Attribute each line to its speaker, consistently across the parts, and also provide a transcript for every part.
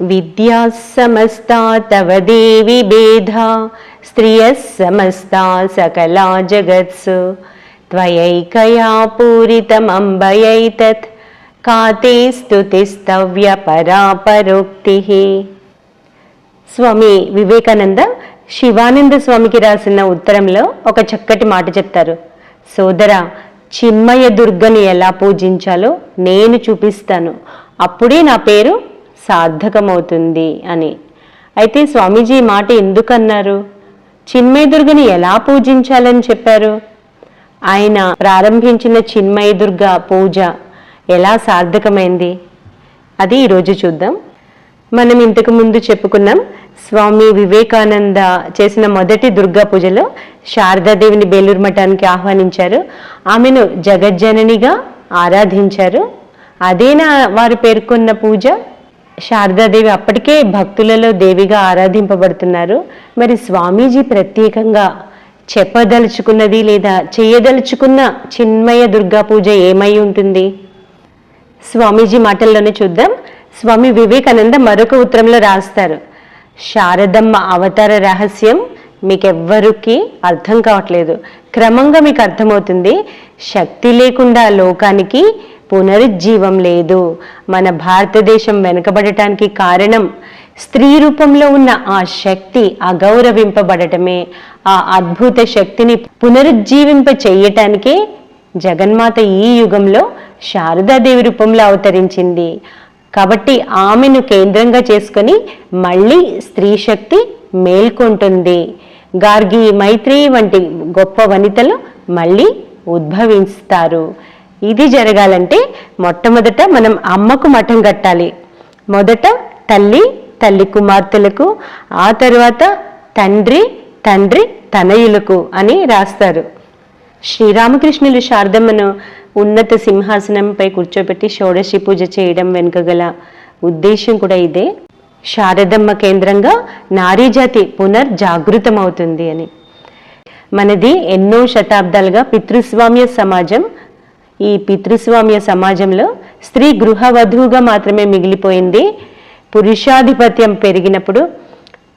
Speaker 1: విద్యా సమస్తా తవ దేవి భేదా స్త్రియ సమస్తా సకలా జగత్సు. త్వయైకయా పూరితమంబయైతత్ కాతే స్తుతిస్తవ్య పరాపరోక్తి. స్వామి వివేకానంద శివానంద స్వామికి రాసిన ఉత్తరంలో ఒక చక్కటి మాట చెప్తారు. సోదరా చిన్మయ దుర్గని ఎలా పూజించాలో నేను చూపిస్తాను. అప్పుడే నా పేరు సార్థకమవుతుంది అని. అయితే స్వామీజీ మాట ఎందుకన్నారు? చిన్మయ దుర్గని ఎలా పూజించాలని చెప్పారు? ఆయన ప్రారంభించిన చిన్మయదుర్గ పూజ ఎలా సార్థకమైంది? అది ఈరోజు చూద్దాం. మనం ఇంతకు ముందు చెప్పుకున్నాం స్వామి వివేకానంద చేసిన మొదటి దుర్గా పూజలో శారదాదేవిని బేలూరు మఠానికి ఆహ్వానించారు. ఆమెను జగజ్జననిగా ఆరాధించారు. అదేనా వారు పేర్కొన్న పూజ శారదాదేవి అప్పటికే భక్తులలో దేవిగా ఆరాధింపబడుతున్నారు. మరి స్వామీజీ ప్రత్యేకంగా చెప్పదలుచుకున్నది లేదా చేయదలుచుకున్న చిన్మయ దుర్గా పూజ ఏమై ఉంటుంది? స్వామీజీ మాటల్లోనే చూద్దాం. స్వామి వివేకానంద మరొక ఉత్తరంలో రాస్తారు. శారదమ్మ అవతార రహస్యం మీకెవ్వరికి అర్థం కావట్లేదు. క్రమంగా మీకు అర్థమవుతుంది. శక్తి లేకుండా లోకానికి పునరుజ్జీవం లేదు మన భారతదేశం వెనుకబడటానికి కారణం స్త్రీ రూపంలో ఉన్న ఆ శక్తి అగౌరవింపబడటమే. ఆ అద్భుత శక్తిని పునరుజ్జీవింప చెయ్యటానికే జగన్మాత ఈ యుగంలో శారదాదేవి రూపంలో అవతరించింది. కాబట్టి ఆమెను కేంద్రంగా చేసుకొని మళ్ళీ స్త్రీ శక్తి మేల్కొంటుంది. గార్గి మైత్రి వంటి గొప్ప వనితలు మళ్ళీ ఉద్భవిస్తారు. ఇది జరగాలంటే మొట్టమొదట మనం అమ్మకు మఠం కట్టాలి. మొదట తల్లి తల్లి కుమార్తెలకు ఆ తర్వాత తండ్రి తండ్రి తనయులకు అని రాస్తారు. శ్రీరామకృష్ణులు శారదమ్మను ఉన్నత సింహాసనంపై కూర్చోబెట్టి షోడశి పూజ చేయడం వెనుక గల ఉద్దేశం కూడా ఇదే. శారదమ్మ కేంద్రంగా నారీజాతి పునర్జాగృతమవుతుంది అని. మనది ఎన్నో శతాబ్దాలుగా పితృస్వామ్య సమాజం ఈ పితృస్వామ్య సమాజంలో స్త్రీ గృహవధువుగా మాత్రమే మిగిలిపోయింది. పురుషాధిపత్యం పెరిగినప్పుడు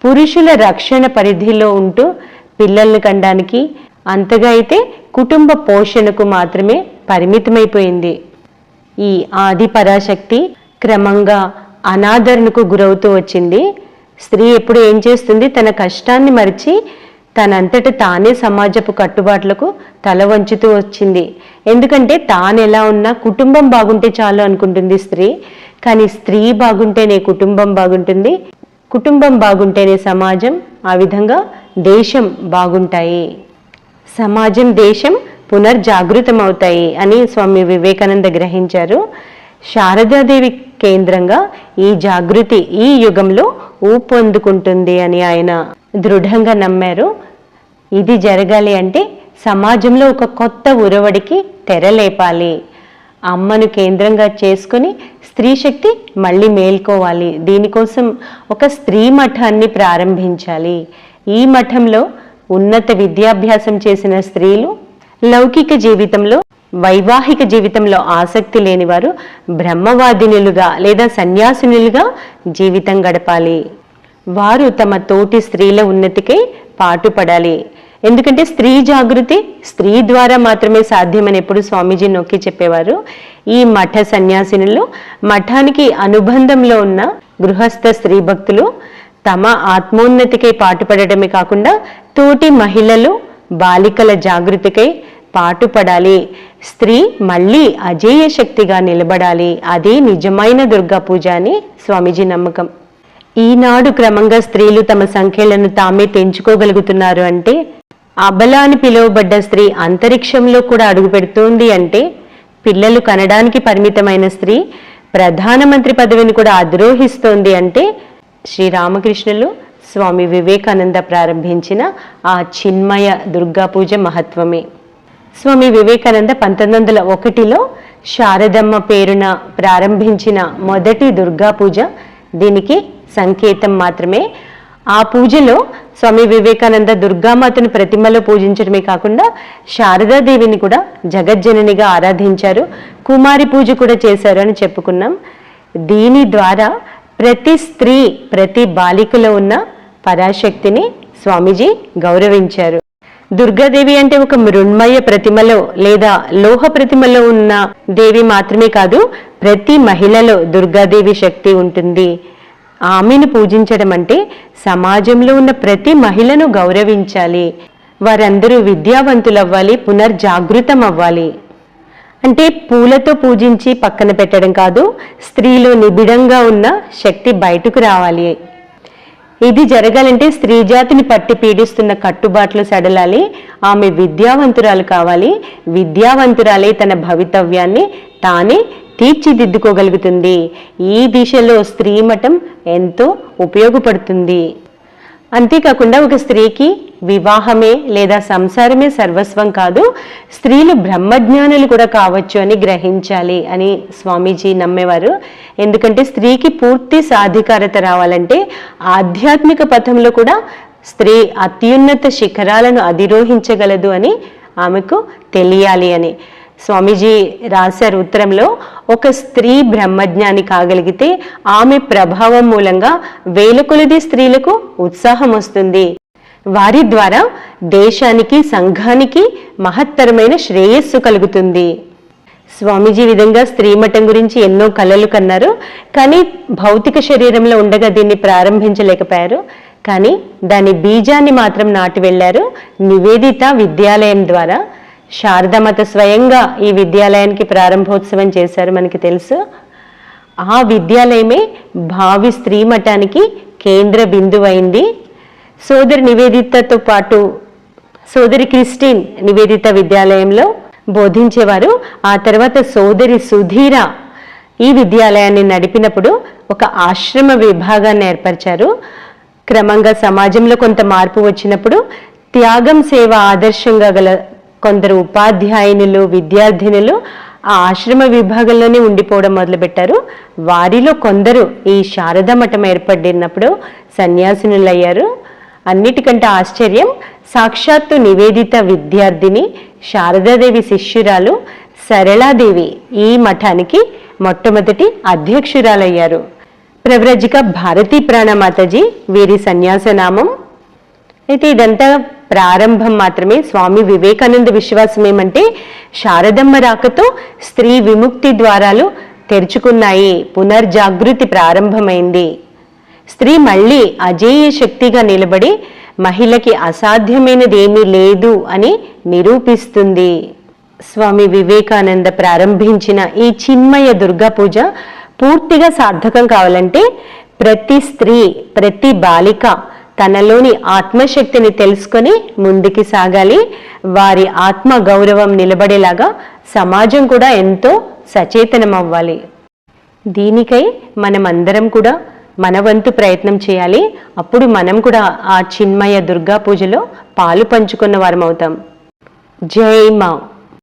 Speaker 1: పురుషుల రక్షణ పరిధిలో ఉంటూ పిల్లల్ని కండానికి అంతగా అయితే కుటుంబ పోషణకు మాత్రమే పరిమితమైపోయింది. ఈ ఆది పరాశక్తి క్రమంగా అనాదరణకు గురవుతూ వచ్చింది. స్త్రీ ఎప్పుడు ఏం చేస్తుంది? తన కష్టాన్ని మరిచి తనంతట తానే సమాజపు కట్టుబాట్లకు తల వంచుతూ వచ్చింది. ఎందుకంటే తాను ఎలా ఉన్నా కుటుంబం బాగుంటే చాలు అనుకుంటుంది స్త్రీ. కానీ స్త్రీ బాగుంటేనే కుటుంబం బాగుంటుంది. కుటుంబం బాగుంటేనే సమాజం ఆ విధంగా దేశం బాగుంటాయి. సమాజం దేశం పునర్జాగృతమవుతాయి అని స్వామి వివేకానంద గ్రహించారు. శారదాదేవి కేంద్రంగా ఈ జాగృతి ఈ యుగంలో ఊపొందుకుంటుంది అని ఆయన దృఢంగా నమ్మారు. ఇది జరగాలి అంటే సమాజంలో ఒక కొత్త ఉరవడికి తెరలేపాలి. అమ్మను కేంద్రంగా చేసుకొని స్త్రీ శక్తి మళ్ళీ మేల్కోవాలి. దీనికోసం ఒక స్త్రీ మఠాన్ని ప్రారంభించాలి. ఈ మఠంలో ఉన్నత విద్యాభ్యాసం చేసిన స్త్రీలు లౌకిక జీవితంలో వైవాహిక జీవితంలో ఆసక్తి లేనివారు బ్రహ్మవాదినులుగా లేదా సన్యాసినులుగా జీవితం గడపాలి. వారు తమ తోటి స్త్రీల ఉన్నతికై పాటుపడాలి. ఎందుకంటే స్త్రీ జాగృతి స్త్రీ ద్వారా మాత్రమే సాధ్యమని ఎప్పుడు స్వామీజీ నొక్కి చెప్పేవారు. ఈ మఠ సన్యాసినులు మఠానికి అనుబంధంలో ఉన్న గృహస్థ స్త్రీ భక్తులు తమ ఆత్మోన్నతికై పాటుపడటమే కాకుండా తోటి మహిళలు బాలికల జాగృతికై పాటుపడాలి. స్త్రీ మళ్ళీ అజేయ శక్తిగా నిలబడాలి. అదే నిజమైన దుర్గా పూజ అని స్వామీజీ నమ్మకం. ఈనాడు క్రమంగా స్త్రీలు తమ సంఖ్యలను తామే పెంచుకోగలుగుతున్నారు అంటే అబల అని పిలువబడ్డ స్త్రీ అంతరిక్షంలో కూడా అడుగుపెడుతోంది అంటే పిల్లలు కనడానికి పరిమితమైన స్త్రీ ప్రధానమంత్రి పదవిని కూడా అధిరోహిస్తోంది అంటే శ్రీరామకృష్ణులు స్వామి వివేకానంద ప్రారంభించిన ఆ చిన్మయ దుర్గా పూజ మహత్వమే. స్వామి వివేకానంద పంతొమ్మిది వందల ఒకటిలో శారదమ్మ పేరున ప్రారంభించిన మొదటి దుర్గా పూజ దీనికి సంకేతం మాత్రమే. ఆ పూజలో స్వామి వివేకానంద దుర్గామాతను ప్రతిమలో పూజించడమే కాకుండా శారదాదేవిని కూడా జగజ్జననిగా ఆరాధించారు. కుమారి పూజ కూడా చేశారు అని చెప్పుకున్నాం. దీని ద్వారా ప్రతి స్త్రీ ప్రతి బాలికలో ఉన్న పరాశక్తిని స్వామీజీ గౌరవించారు. దుర్గాదేవి అంటే ఒక మృణ్మయ ప్రతిమలో లేదా లోహ ప్రతిమలో ఉన్న దేవి మాత్రమే కాదు ప్రతి మహిళలో దుర్గాదేవి శక్తి ఉంటుంది. ఆమెను పూజించడం అంటే సమాజంలో ఉన్న ప్రతి మహిళను గౌరవించాలి. వారందరూ విద్యావంతులవ్వాలి పునర్జాగృతం అవ్వాలి అంటే పూలతో పూజించి పక్కన పెట్టడం కాదు స్త్రీలో నిబిడంగా ఉన్న శక్తి బయటకు రావాలి. ఇది జరగాలంటే స్త్రీ జాతిని పట్టి పీడిస్తున్న కట్టుబాట్లు సడలాలి. ఆమె విద్యావంతురాలు కావాలి. విద్యావంతురాలే తన భవితవ్యాన్ని తానే తీర్చిదిద్దుకోగలుగుతుంది. ఈ దిశలో స్త్రీ మఠం ఎంతో ఉపయోగపడుతుంది. అంతేకాకుండా ఒక స్త్రీకి వివాహమే లేదా సంసారమే సర్వస్వం కాదు స్త్రీలు బ్రహ్మజ్ఞానులు కూడా కావచ్చు అని గ్రహించాలి అని స్వామీజీ నమ్మేవారు. ఎందుకంటే స్త్రీకి పూర్తి సాధికారత రావాలంటే ఆధ్యాత్మిక పథంలో కూడా స్త్రీ అత్యున్నత శిఖరాలను అధిరోహించగలదు అని ఆమెకు తెలియాలి అని. స్వామీజీ రాశారు ఉత్తరంలో ఒక స్త్రీ బ్రహ్మజ్ఞాని కాగలిగితే ఆమె ప్రభావం మూలంగా వేల కొలది స్త్రీలకు ఉత్సాహం వస్తుంది. వారి ద్వారా దేశానికి సంఘానికి మహత్తరమైన శ్రేయస్సు కలుగుతుంది స్వామీజీ విధంగా స్త్రీ మఠం గురించి ఎన్నో కలలు కన్నారు. కానీ భౌతిక శరీరంలో ఉండగా దీన్ని ప్రారంభించలేకపోయారు. కానీ దాని బీజాన్ని మాత్రం నాటి వెళ్ళారు నివేదిత విద్యాలయం ద్వారా. శారదామత స్వయంగా ఈ విద్యాలయానికి ప్రారంభోత్సవం చేశారు మనకి తెలుసు. ఆ విద్యాలయమే భావి స్త్రీ మఠానికి కేంద్ర బిందువైంది. సోదరి నివేదితతో పాటు సోదరి క్రిస్టిన్ నివేదిత విద్యాలయంలో బోధించేవారు. ఆ తర్వాత సోదరి సుధీర ఈ విద్యాలయాన్ని నడిపినప్పుడు ఒక ఆశ్రమ విభాగాన్ని ఏర్పరిచారు. క్రమంగా సమాజంలో కొంత మార్పు వచ్చినప్పుడు త్యాగం సేవ ఆదర్శంగా గల కొందరు ఉపాధ్యాయునులు విద్యార్థినులు ఆ ఆశ్రమ విభాగంలోనే ఉండిపోవడం మొదలుపెట్టారు. వారిలో కొందరు ఈ శారదా మఠం ఏర్పడినప్పుడు సన్యాసినులయ్యారు. అన్నిటికంటే ఆశ్చర్యం సాక్షాత్తు నివేదిత విద్యార్థిని శారదాదేవి శిష్యురాలు సరళాదేవి ఈ మఠానికి మొట్టమొదటి అధ్యక్షురాలయ్యారు. ప్రవ్రజిక భారతీ ప్రాణమాతజీ వీరి సన్యాసనామం అయితే ఇదంతా ప్రారంభం మాత్రమే. స్వామి వివేకానంద విశ్వాసం ఏమంటే శారదమ్మ రాకతో స్త్రీ విముక్తి ద్వారాలు తెరుచుకున్నాయి. పునర్జాగృతి ప్రారంభమైంది. స్త్రీ మళ్ళీ అజేయ శక్తిగా నిలబడి మహిళకి అసాధ్యమైనది ఏమీ లేదు అని నిరూపిస్తుంది. స్వామి వివేకానంద ప్రారంభించిన ఈ చిన్మయ దుర్గా పూజ పూర్తిగా సార్థకం కావాలంటే ప్రతి స్త్రీ ప్రతి బాలిక తనలోని ఆత్మశక్తిని తెలుసుకొని ముందుకి సాగాలి. వారి ఆత్మ గౌరవం నిలబడేలాగా సమాజం కూడా ఎంతో సచేతనం అవ్వాలి దీనికై మనం అందరం కూడా మన వంతు ప్రయత్నం చేయాలి. అప్పుడు మనం కూడా ఆ చిన్మయ దుర్గా పూజలో పాలు పంచుకున్న వారం అవుతాం జై మా